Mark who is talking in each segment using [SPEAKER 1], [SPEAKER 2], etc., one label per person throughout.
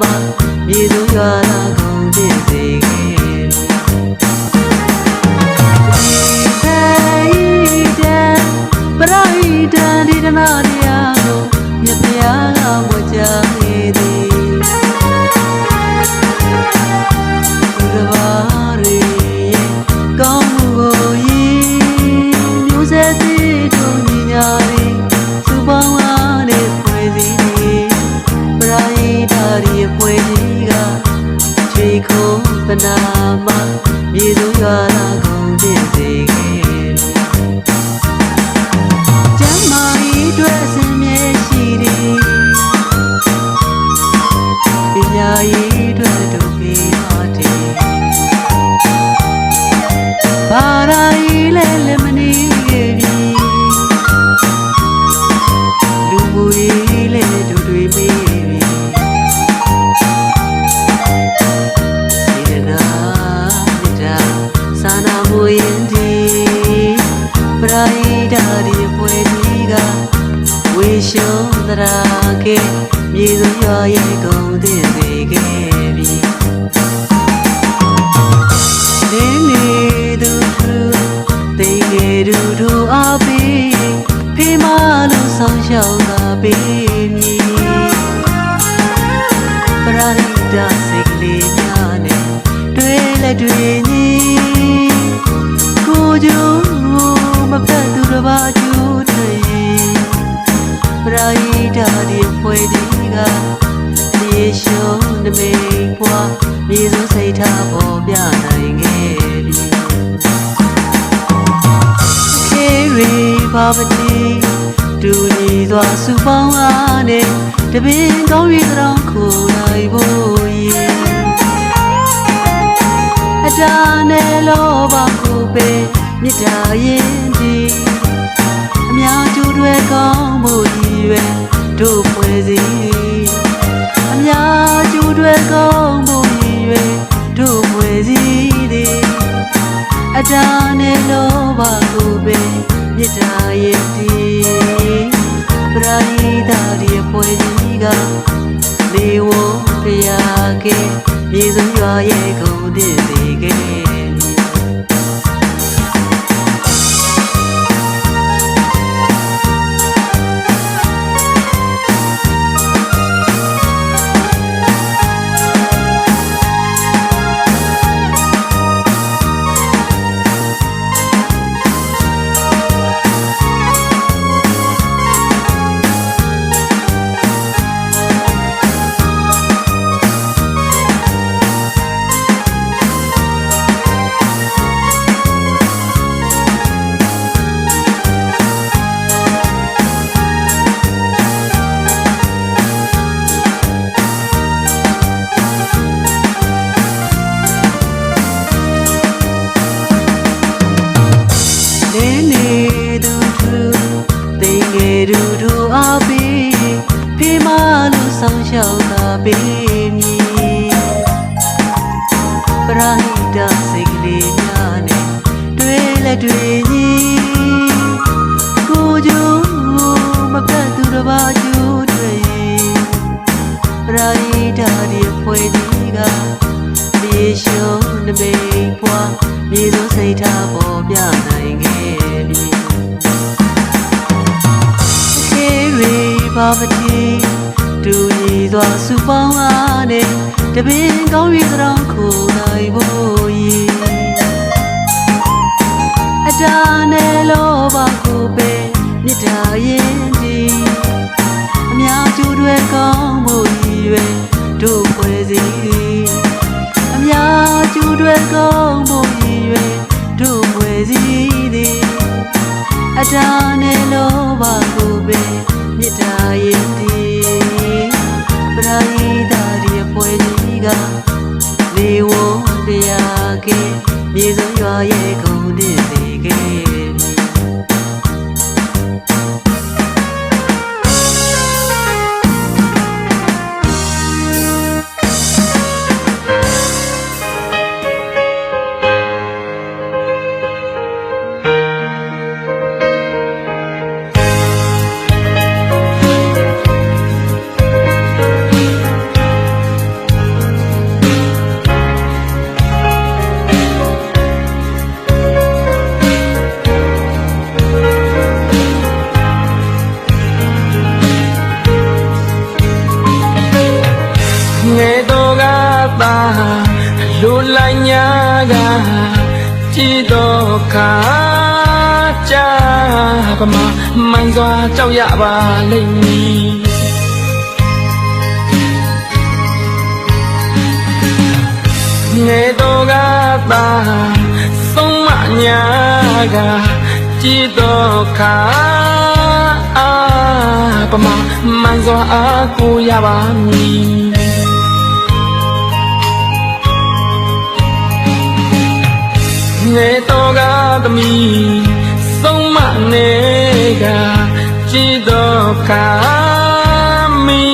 [SPEAKER 1] မမြေသူရွာသာကောင်းဖြစ်စေခဲ့ဒီဟဲ့တဲ့ပရိဒန်ဒီတနာ ခင်မြေစွာရဲ့ကော မတီတူညီစွာစုပေါင်းအားနဲ့တပင်ကောင်းရီတောင်ခိုလိုက်ဖို့ရင်အတားနဲ့လောဘကိုပဲမြစ်တာရင်ဒီအများကျိုးတွေကောင်းဖို့ရည်ရွယ်တို့ဖွဲ့စီအများကျိုးတွေကောင်းဖို့ရည်ရွယ်တို့ဖွဲ့စီဒီအတားနဲ့လောဘကိုပဲ မြစ်တာရဲ့တီ လိမ့်
[SPEAKER 2] မည်ငယ်တော့ကသာဆုံးမညာကကြည်တော့ခါအာပမာမှန်စွာအားကိုရပါမည်ငယ်တော်ကသမီးဆုံးမနေက ကြည်တော်ခါမီ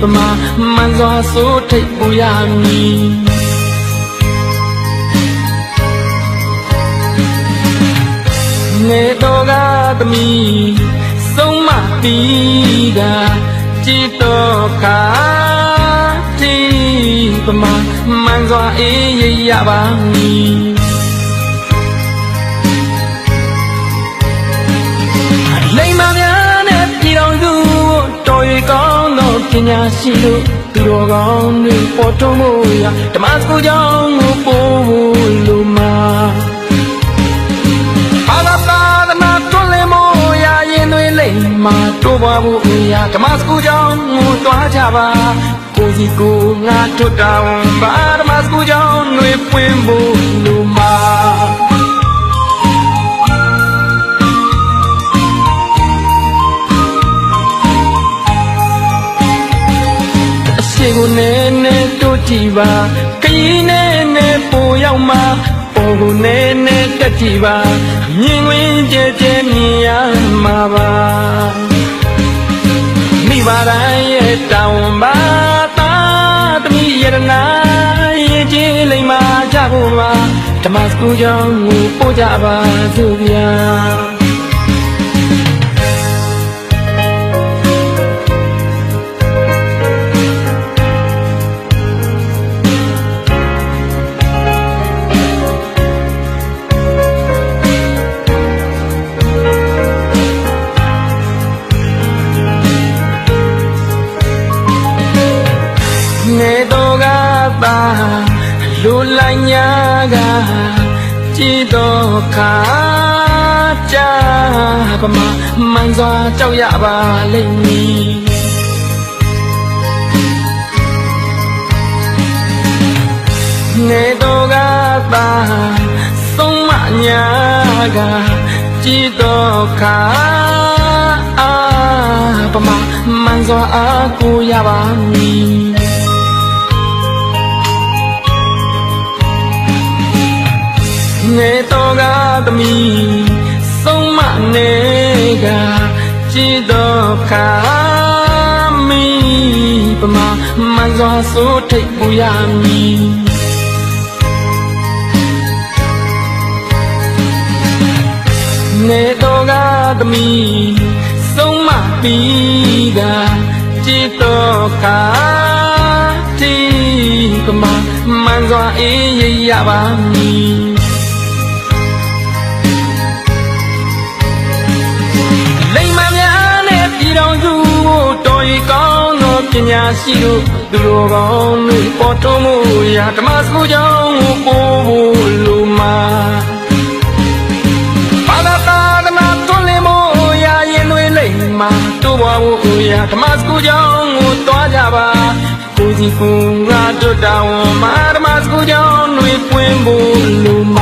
[SPEAKER 2] ပမာမန်စွာဆိုထိတ်ပူရမည်ငယ်တော်ကသမီးဆုံးမပြီးကကြည်တော်ခါတီပမာမန်စွာအေးရရပါမည် ကောင်းသောပညာရှိတို့သူတော်ကောင်းတွေပေါ်ထွန်းမှုရာဓမ္မစကူကြောင့်ကိုပို့ဖို့လူမှာဘာသာသာသနာတွန်းလင်းမှုရာရင်တွေလိမ္မာတိုးပွားဖို့ရာဓမ္မစကူကြောင့်ကိုတွားကြပါကိုစီကိုငါထွတ်တောင်းပါဓမ္မစကူကြောင့်တွေပွင့်ဖို့လူမှာ ကိုနည်းနည်းတို့ကြည့်ပါခရီးနည်းနည်းပိုရောက်မှာပေါ်ကိုနည်းနည်းတက်ကြည့်ပါမြင်ဝင်ကြဲကြဲမြင်ရမှာပါမိဘတိုင်းရဲ့တောင်းပါတာသမီးရတနာရင်ကြီးလိမ္မာကြဖို့ပါဓမ္မစကူကြောင့်ကိုပို့ကြပါစို့ဗျာ ကြည်တော်ခါကြပမာမှန်စွာကြောက်ရပါလိမ့်မည်ငယ်တော်ကသာဆုံးမညာကကြည်တော်ခါအာပမာမှန်စွာအားကိုရပါမည် ငယ်တော်ကသမီးဆုံးမနေကကြည်တော်ခါမီပမာမန်စွာဆိုထိတ်ပူရမည်ငယ်တော်ကသမီးဆုံးမပြီးကကြည်တော်ခါတီပမာမန်စွာအေးရရပါမည် တော်ရီကောင်းသောပညာရှိတို့သူတော်ကောင်းတွေပေါ်ထွန်းမှုရာဓမ္မစကူကြောင့်ကိုပို့ဖို့လူမှာဘာသာသာသနာတွန်းလင်းမှုရာရင်တွေလိမ္မာတိုးပွားဖို့ရာဓမ္မစကူကြောင့်ကိုတွားကြပါကိုစီကူငါတို့တောင်းမှာဓမ္မစကူကြောင့်တွေပွင့်ဖို့လူမှာ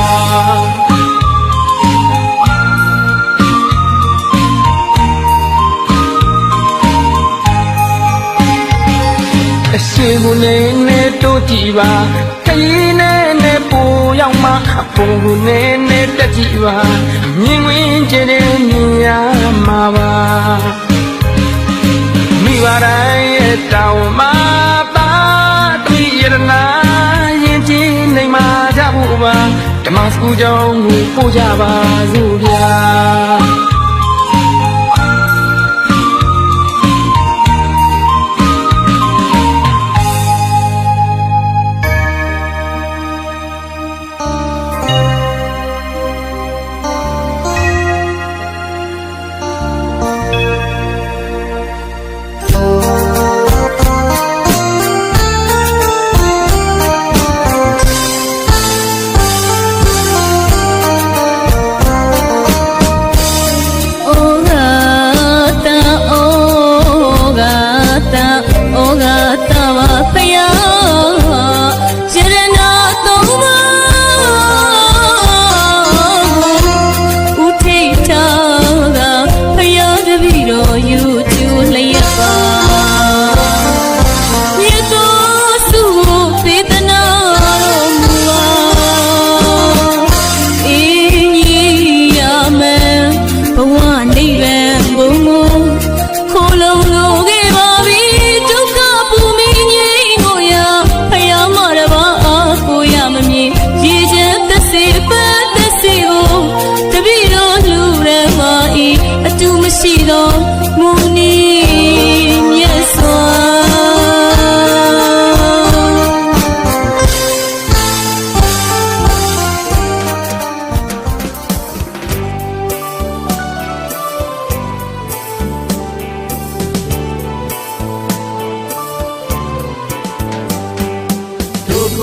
[SPEAKER 2] အရှိကိုနေနေတို့ကြည့်ပါခရီးနဲ့နဲ့ပူရောက်မှအပေါ်ကိုနေနေတက်ကြည့်ပါမြင်ဝင်ကျတဲ့မြင်ရမှာပါမိဘတိုင်းရဲ့တောင်းမှာပါတိရနာရင်ချင်းနေမှာကြဖို့ပါဓမ္မစကူကြောင့်ကိုပို့ကြပါစို့ဗျာ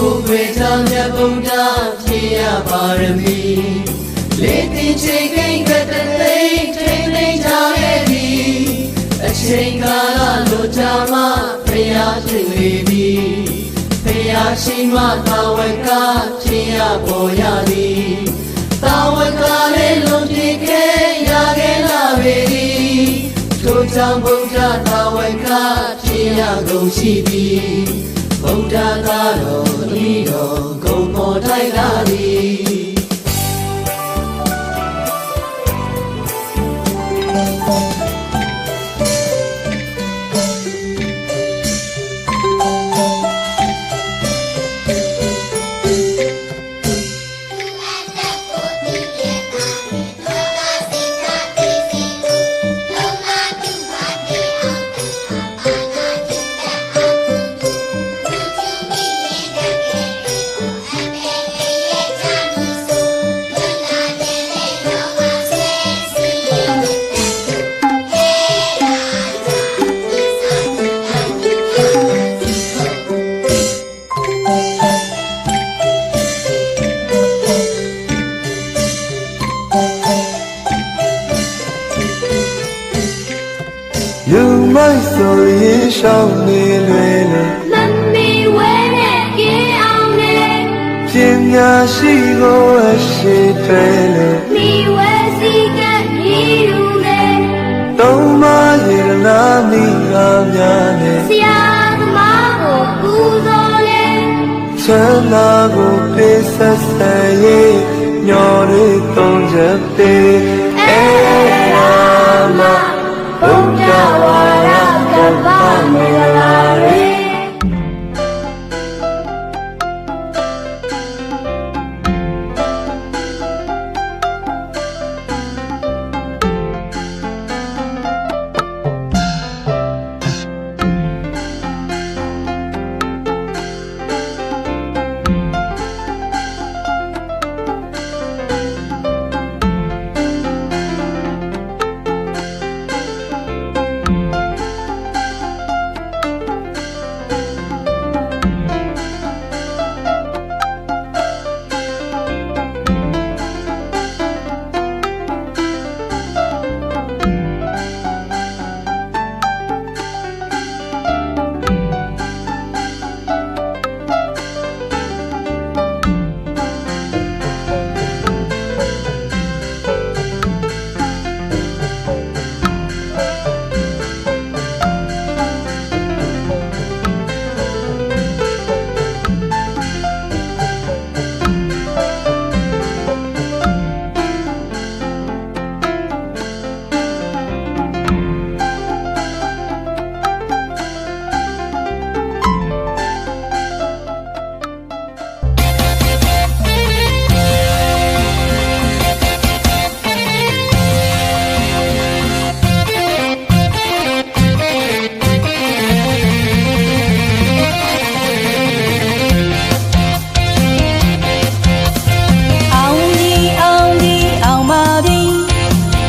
[SPEAKER 3] တော်
[SPEAKER 4] မြတ်ဗုဒ္ဓဖြေရပါရမီလေးတင်ချိန်ကိန်းကတသိန်းထိန်သိမ်းကြရဲ့ဒီအချိန်ကာလလိုချာမှဖရာရှိလေပြီဖရာရှိမှသာဝကဖြေရပေါ်ရသည်သာဝကလေးလုံးပြေခဲ့ရခဲ့လာပေသည်ထိုကြောင့်ဗုဒ္ဓသာဝကဖြေရကုန်ရှိသည် ဗုဒ္ဓသာတော်ဤတော်ဂုံပေါ်ထိုက်လာသည်
[SPEAKER 3] ရင်ရှောင်းနေလွယ်လေ
[SPEAKER 5] မမီဝဲနဲ့ပြေးအောင်နဲ့
[SPEAKER 3] ပညာရှိကိုအရှိတွေလေ
[SPEAKER 5] မိဝဲစီကညီလူနဲ့
[SPEAKER 3] သုံးမရေနာမိငါများနဲ့
[SPEAKER 5] ဆရာသမားကိုကူဇော်နဲ့
[SPEAKER 3] ချမ်းသာကိုပေးဆက်ဆက်ရေးညော်ရီသုံးချက်ပေး က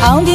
[SPEAKER 6] အောင်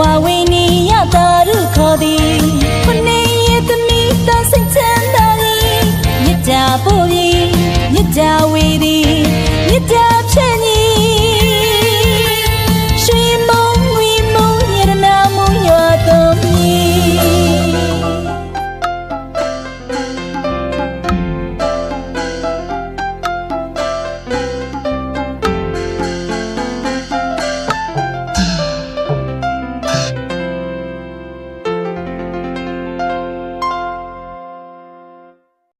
[SPEAKER 6] ဝဝိနီယတာရုခေါ်သည်ခုနေရသမီးတစိတ်ချမ်းသာသည်မြစ်ကြပို့ပြီးမြစ်ကြဝေသည်